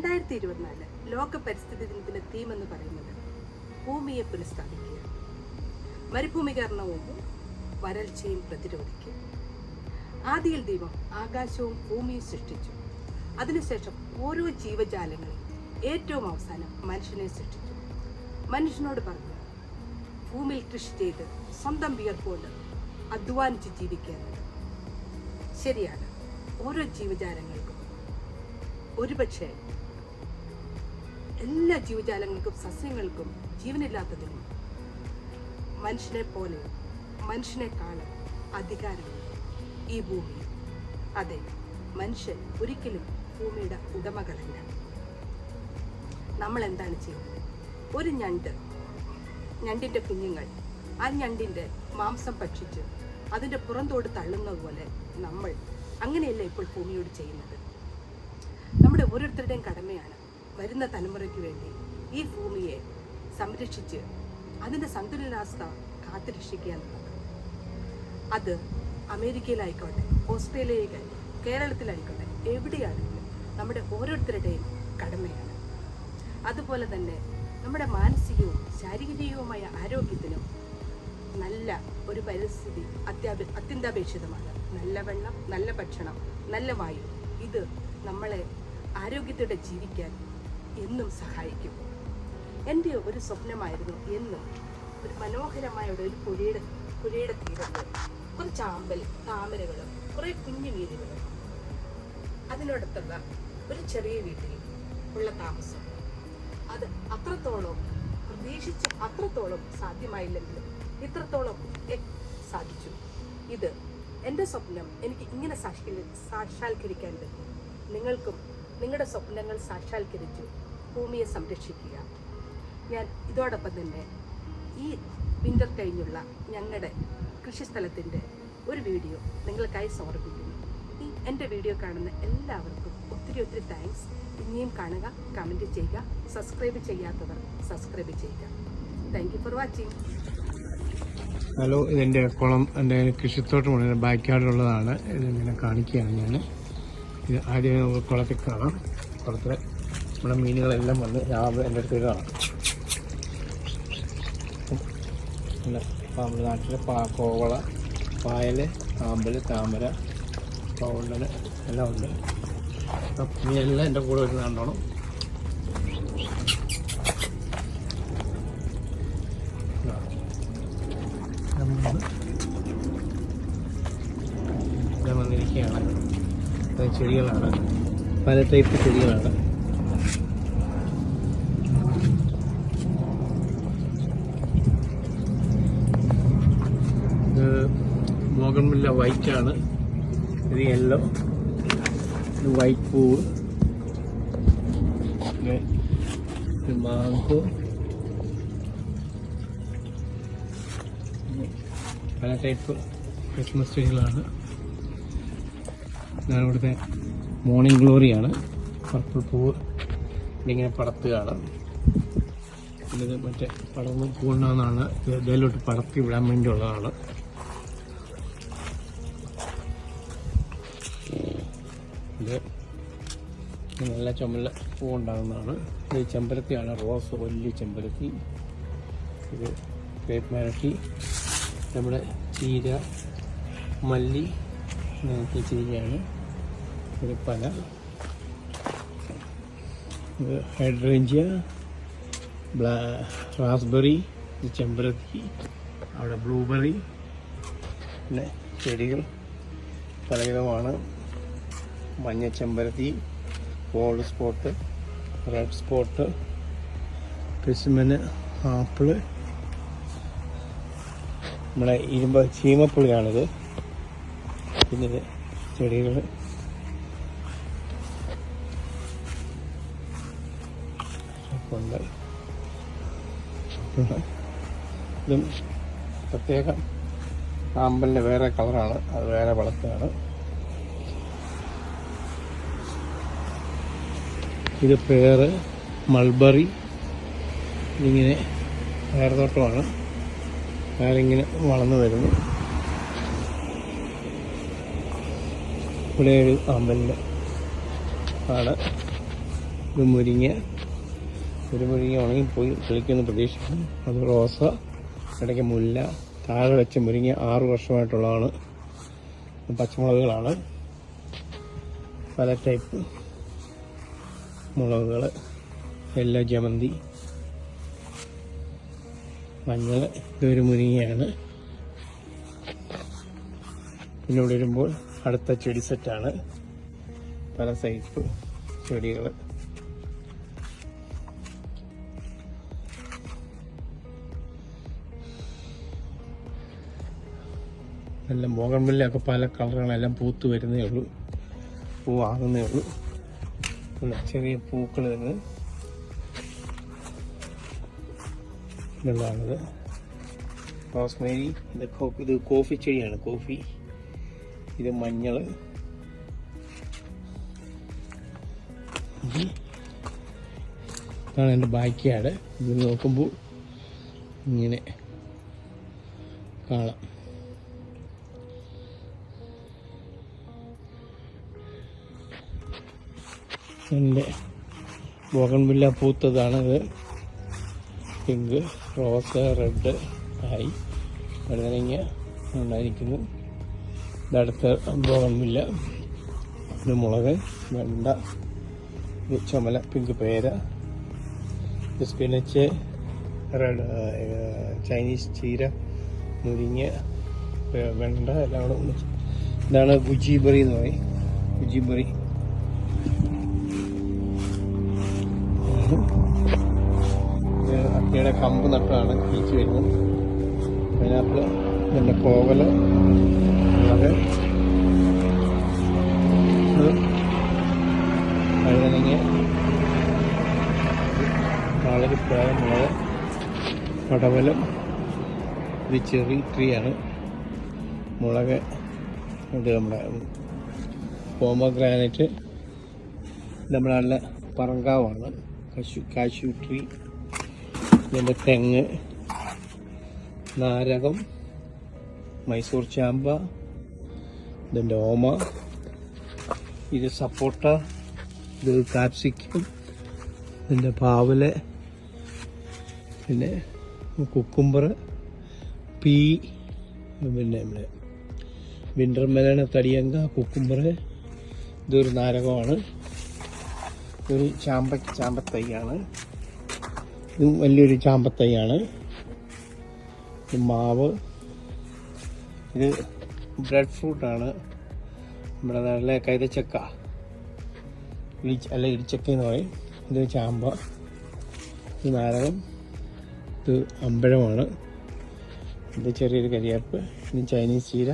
രണ്ടായിരത്തി ഇരുപത്തിനാല് ലോക പരിസ്ഥിതി ദിനത്തിന്റെ തീം എന്ന് പറയുന്നത് ഭൂമിയെ പുനഃസ്ഥാപിക്കുക. മരുഭൂമീകരണവും വരൾച്ചയും പ്രതിരോധിക്കുക. ആദിയിൽ ദൈവം ആകാശവും ഭൂമിയും സൃഷ്ടിച്ചു. അതിനുശേഷം ഓരോ ജീവജാലങ്ങളെയും ഏറ്റവും അവസാനം മനുഷ്യനെ സൃഷ്ടിച്ചു. മനുഷ്യനോട് പറഞ്ഞു ഭൂമിയിൽ കൃഷി ചെയ്ത് സ്വന്തം വിയർപ്പുകൊണ്ട് അധ്വാനിച്ച് ജീവിക്കുന്നത് ശരിയാണ്. ഓരോ ജീവജാലങ്ങൾക്കും ഒരുപക്ഷെ എല്ലാ ജീവജാലങ്ങൾക്കും സസ്യങ്ങൾക്കും ജീവനില്ലാത്തതിനും മനുഷ്യനെ പോലെ മനുഷ്യനെക്കാളും അധികാരമുണ്ട് ഈ ഭൂമി. അതെ മനുഷ്യൻ ഒരിക്കലും ഭൂമിയുടെ ഉടമകളല്ല. നമ്മൾ എന്താണ് ചെയ്യുന്നത്? ഒരു ഞണ്ട് ഞണ്ടിന്റെ കുഞ്ഞുങ്ങൾ ആ ഞണ്ടിന്റെ മാംസം ഭക്ഷിച്ച് അതിന്റെ പുറന്തോട് തള്ളുന്നത് പോലെ നമ്മൾ അങ്ങനെയല്ല ഇപ്പോൾ ഭൂമിയോട് ചെയ്യുന്നത്. നമ്മുടെ ഓരോരുത്തരുടെയും കടമയാണ് വരുന്ന തലമുറയ്ക്ക് വേണ്ടി ഈ ഭൂമിയെ സംരക്ഷിച്ച് അതിന്റെ സന്തുലിതാവസ്ഥ കാത്തുരക്ഷിക്കുക എന്നുള്ളത് അത് അമേരിക്കയിലായിക്കോട്ടെ ഓസ്ട്രേലിയയിലായി കേരളത്തിലായിക്കോട്ടെ എവിടെയാണെങ്കിലും നമ്മുടെ ഓരോരുത്തരുടെയും കടമയാണ്. അതുപോലെ തന്നെ നമ്മുടെ മാനസികവും ശാരീരികവുമായ ആരോഗ്യത്തിനും നല്ല ഒരു പരിസ്ഥിതി അത്യാപ അത്യന്താപേക്ഷിതമാണ്. നല്ല വെള്ളം നല്ല ഭക്ഷണം നല്ല വായു. ഇത് നമ്മളെ ആരോഗ്യത്തോടെ ജീവിക്കാൻ എന്നും സഹായിക്കും. എന്റെ ഒരു സ്വപ്നമായിരുന്നു എന്നും ഒരു മനോഹരമായ ഒരു പുഴയുടെ പുഴയുടെ തീരത്ത് കുറച്ച് ആമ്പൽ താമരകളും കുറേ കുഞ്ഞു വീടുകളും. അതിനോടത്തുള്ള ഒരു ചെറിയ വീട്ടിൽ ഉള്ള താമസം. അത് അത്രത്തോളം പ്രതീക്ഷിച്ച് അത്രത്തോളം സാധ്യമായില്ലെങ്കിലും ഇത്രത്തോളം സാധിച്ചു. ഇത് എന്റെ സ്വപ്നം എനിക്ക് ഇങ്ങനെ സാക്ഷാ സാക്ഷാത്കരിക്കാൻ പറ്റും. നിങ്ങൾക്കും നിങ്ങളുടെ സ്വപ്നങ്ങൾ സാക്ഷാത്കരിച്ചു ഭൂമിയെ സംരക്ഷിക്കുക. ഞാൻ ഇതോടൊപ്പം തന്നെ ഈ വിന്റർ കഴിഞ്ഞുള്ള ഞങ്ങളുടെ കൃഷിസ്ഥലത്തിന്റെ ഒരു വീഡിയോ നിങ്ങൾക്കായി സമർപ്പിക്കുന്നു. ഈ എന്റെ വീഡിയോ കാണുന്ന എല്ലാവർക്കും ഒത്തിരി ഒത്തിരി താങ്ക്സ് ഇനിയും കാണുക കമന്റ് ചെയ്യുക സബ്സ്ക്രൈബ് ചെയ്യാത്തവർ സബ്സ്ക്രൈബ് ചെയ്യുക. താങ്ക് ഫോർ വാച്ചിങ് ഹലോ ഇതെന്റെ കുളം എന്റെ കൃഷിത്തോട്ടമാണ് ബാക്ക് യാർഡിലുള്ളതാണ്. ഇതിങ്ങനെ കാണിക്കുകയാണ് ഞാൻ. ആദ്യം കുളത്തിൽ കാണാം. കുളത്തിൽ നമ്മുടെ മീനുകളെല്ലാം വന്ന് രാവിലെ എന്റെ അടുത്ത് കാണാം നമ്മുടെ നാട്ടിലെ പാ കോവള പായൽ ആമ്പൽ താമര പൗണ്ടന് എല്ലാം ഉണ്ട്. മീനെല്ലാം എന്റെ കൂടെ വരുന്ന കണ്ടോണം ചെടികളാണ്. പല ടൈപ്പ് ചെടികളാണ്. ഇത് മോഗൻമില്ല വൈറ്റ് ആണ്. ഇത് യെല്ലോ ഇത് വൈറ്റ് ഇത് മാങ്കോ. പല ടൈപ്പ് ക്രിസ്മസ് ട്രീകളാണ് ഇതാണ് ഇവിടുത്തെ മോർണിംഗ് ഗ്ലോറിയാണ് പർപ്പിൾ പൂവ് ഇങ്ങനെ പടത്തുകയാണ്. ഇത് മറ്റേ പടർന്ന് പൂണ്ടാന്നാണ് ഇത് ഇതിലോട്ട് പടർത്തി വിടാൻ വേണ്ടിയുള്ളതാണ്. ഇത് നല്ല ചുമല പൂ ഉണ്ടാകുന്നതാണ് ഇത് ചെമ്പരത്തിയാണ് റോസ് വലിയ ചെമ്പരത്തി. ഇത് ക്രേപ്പ് മരട്ടി. നമ്മുടെ ചീര മല്ലി ചീരയാണ്. ഒരു പന ഇത് ഹൈഡ്രേഞ്ചിയ ബ്ലാ റാസ്ബെറി ചെമ്പരത്തി അവിടെ ബ്ലൂബെറി പിന്നെ ചെടികൾ പലവിധമാണ്. മഞ്ഞ ചെമ്പരത്തി ഗോൾഡ് സ്പോട്ട് റെഡ് സ്പോട്ട് ക്രിസ്മന് ആപ്പിൾ. നമ്മളെ ഇരുമ്പ ചീമപ്പുളിയാണിത്. പിന്നെ ചെടികൾ ഇതും പ്രത്യേകം ആമ്പലിന്റെ വേറെ കളറാണ് അത് വേറെ വളർത്താണ് ഇത് പേര് മൾബറി ഇതിങ്ങനെ പേരത്തോട്ടമാണ് പേരിങ്ങനെ വളർന്നു വരുന്നു. ഇവിടെ ഒരു അമ്പലിന്റെ ആണ് ഇത് മുരിങ്ങ. മുരിങ്ങ ഉണങ്ങിപ്പോയി കിളിക്കുന്ന പ്രതീക്ഷിക്കുന്നു. അത് റോസ ഇടയ്ക്ക് മുല്ല താഴെ വെച്ച മുരിങ്ങ ആറു വർഷമായിട്ടുള്ളതാണ്. പച്ചമുളകുകളാണ്. പല ടൈപ്പ് മുളകുകൾ എല്ലാ ജമന്തി മഞ്ഞൾ ഇതൊരു മുരിങ്ങയാണ്. പിന്നെ ഇവിടെ വരുമ്പോൾ അടുത്ത ചെടി സെറ്റാണ്. പല സൈസ് ചെടികൾ എല്ലാം ബോഗൺവില്ലൊക്കെ പല കളറുകളെല്ലാം പൂത്ത് വരുന്നേ ഉള്ളൂ. പൂവാകുന്നേ ഉള്ളൂ. ചെറിയ പൂക്കൾ തന്നെ ഇതുള്ളതാണിത് റോസ്മേരി ഇത് കോ- ഇത് കോഫി ചെടിയാണ് കോഫി. ഇത് മഞ്ഞൾ. ഇതാണ് എന്റെ ബാക്കിയാട് ഇത് നോക്കുമ്പോൾ ഇങ്ങനെ കാണാം. എന്റെ ബോഗൺവില്ല പൂത്തതാണിത്. പിങ്ക് റോസ് റെഡ് ആയി വഴുതനങ്ങ ഉണ്ടായിരിക്കുന്നു. ഇതടുത്ത ബോഗൺവില്ല. ഇത് മുളക് വെണ്ട ഇത് ചുമല പിങ്ക് പേര ഇത് സ്പിനച്ച് റെഡ് ചൈനീസ് ചീര മുരിങ്ങ വെണ്ട എല്ലാം കൂടെ ഇതാണ് ഗുജിബറി എന്ന് പറയും. ഗുജിബറി. ഇത് അക്കയുടെ കമ്പ് നട്ടാണ് കീച്ച് വരുന്നത്. അതിനകത്ത് കോവൽ മുളക് ഇത് വഴുതനങ്ങ വാളരിപ്പായ മുളക് പടവലം. ഇത് ചെറി ട്രീ ആണ് മുളക് ഇത് നമ്മുടെ പോമഗ്രാനൈറ്റ്. നമ്മുടെ നല്ല പറങ്കാവാണ്. കശു കാശു ട്രീ ഇതിന്റെ തെങ്ങ് നാരകം മൈസൂർ ചാമ്പ ഇതിന്റെ ഓമ ഇത് സപ്പോട്ട ഇത് കാപ്സിക്കം ഇതിന്റെ പാവൽ പിന്നെ കുക്കുംബർ പീ പിന്നെ നമ്മുടെ വിന്റർ മെലണ തടിയങ്ക കുക്കുംബർ ഇതൊരു നാരകമാണ്. ഒരു ചാമ്പ ചാമ്പത്തൈയാണ്. ഇതും വലിയൊരു ചാമ്പത്തൈയാണ്. ഇത് മാവ്. ഇത് ബ്രെഡ് ഫ്രൂട്ടാണ് നമ്മുടെ നാട്ടിലെ കൈതച്ചക്ക. ഇടിച്ച അല്ല ഇടിച്ചക്ക എന്ന് പറയും. ഇത് ചാമ്പ. ഇത് നാരകം. ഇത് അമ്പഴമാണ്. ഇത് ചെറിയൊരു കരിയാപ്പ്. ഇത് ചൈനീസ് ചീര.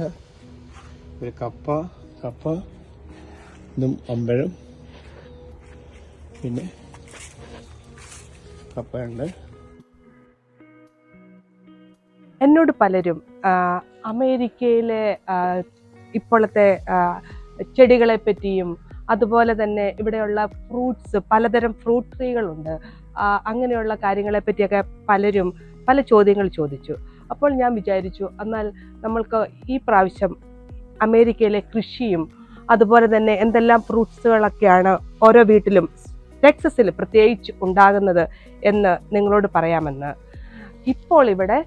ഒരു കപ്പ കപ്പ. ഇതും അമ്പഴം. പിന്നെ കപ്പയുണ്ട്. എന്നോട് പലരും അമേരിക്കയിലെ ഇപ്പോഴത്തെ ചെടികളെ പറ്റിയും അതുപോലെ തന്നെ ഇവിടെയുള്ള ഫ്രൂട്ട്സ് പലതരം ഫ്രൂട്ട് ട്രീകളുണ്ട്. അങ്ങനെയുള്ള കാര്യങ്ങളെ പറ്റിയൊക്കെ പലരും പല ചോദ്യങ്ങൾ ചോദിച്ചു. അപ്പോൾ ഞാൻ വിചാരിച്ചു എന്നാൽ നമ്മൾക്ക് ഈ പ്രാവശ്യം അമേരിക്കയിലെ കൃഷിയും അതുപോലെ തന്നെ എന്തെല്ലാം ഫ്രൂട്ട്സുകളൊക്കെയാണ് ഓരോ വീട്ടിലും ടെക്സസിൽ പ്രത്യേകിച്ച് ഉണ്ടാകുന്നത് എന്ന് നിങ്ങളോട് പറയാമെന്ന്. ഇപ്പോൾ ഇവിടെ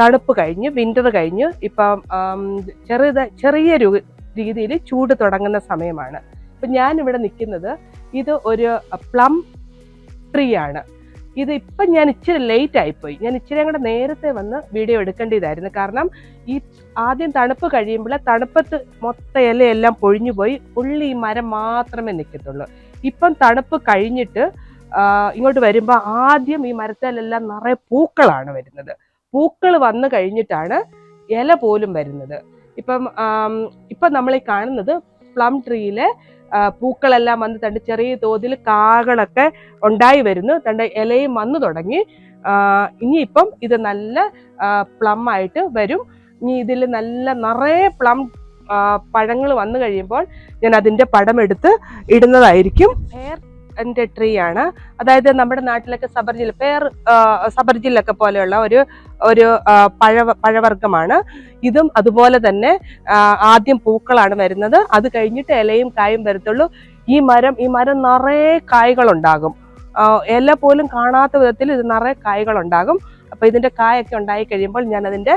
തണുപ്പ് കഴിഞ്ഞ് വിന്റർ കഴിഞ്ഞ്. ഇപ്പം ചെറിയ ചെറിയ രീതിയിൽ ചൂട് തുടങ്ങുന്ന സമയമാണ്. ഇപ്പം ഞാനിവിടെ നിൽക്കുന്നത് ഇത് ഒരു പ്ലം ട്രീ ആണ് ഇത് ഇപ്പം ഞാൻ ഇച്ചിരി ലേറ്റ് ആയിപ്പോയി. ഞാൻ ഇച്ചിരി കൂടെ നേരത്തെ വന്ന് വീഡിയോ എടുക്കേണ്ടതായിരുന്നു കാരണം ഈ ആദ്യം തണുപ്പ് കഴിയുമ്പോൾ തണുപ്പത്ത് മൊത്ത ഇലയെല്ലാം പൊഴിഞ്ഞു പോയി ഉള്ളി ഈ മരം മാത്രമേ നിൽക്കത്തുള്ളൂ. ഇപ്പം തണുപ്പ് കഴിഞ്ഞിട്ട് ഇങ്ങോട്ട് വരുമ്പോൾ ആദ്യം ഈ മരത്തിലെല്ലാം നിറയെ പൂക്കളാണ് വരുന്നത്. പൂക്കൾ വന്നു കഴിഞ്ഞിട്ടാണ് ഇല പോലും വരുന്നത്. ഇപ്പം ഇപ്പം നമ്മൾ ഈ കാണുന്നത് പ്ലം ട്രീയിലെ പൂക്കളെല്ലാം വന്ന് തണ്ട് ചെറിയ തോതിൽ കാകളൊക്കെ ഉണ്ടായി വരുന്നു. തണ്ട് ഇലയും വന്നു തുടങ്ങി. ഇനിയിപ്പം ഇത് നല്ല പ്ലം ആയിട്ട് വരും. ഇനി ഇതിൽ നല്ല നിറയെ പ്ലം പഴങ്ങൾ വന്നു കഴിയുമ്പോൾ ഞാൻ അതിന്റെ പടം എടുത്ത് ഇടുന്നതായിരിക്കും. പേർ എന്റെ ട്രീ ആണ്. അതായത് നമ്മുടെ നാട്ടിലൊക്കെ സബർജിൽ പേർ സബർജില്ലൊക്കെ പോലെയുള്ള ഒരു ഒരു പഴ പഴവർഗമാണ്. ഇതും അതുപോലെ തന്നെ ആദ്യം പൂക്കളാണ് വരുന്നത്. അത് കഴിഞ്ഞിട്ട് ഇലയും കായും വരത്തുള്ളൂ. ഈ മരം ഈ മരം നിറയെ കായ്കളുണ്ടാകും. ഇല പോലും കാണാത്ത വിധത്തിൽ ഇത് നിറയെ കായ്കളുണ്ടാകും. അപ്പോൾ ഇതിന്റെ കായൊക്കെ ഉണ്ടായി കഴിയുമ്പോൾ ഞാൻ അതിന്റെ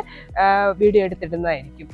വീഡിയോ എടുത്തിടുന്നതായിരിക്കും.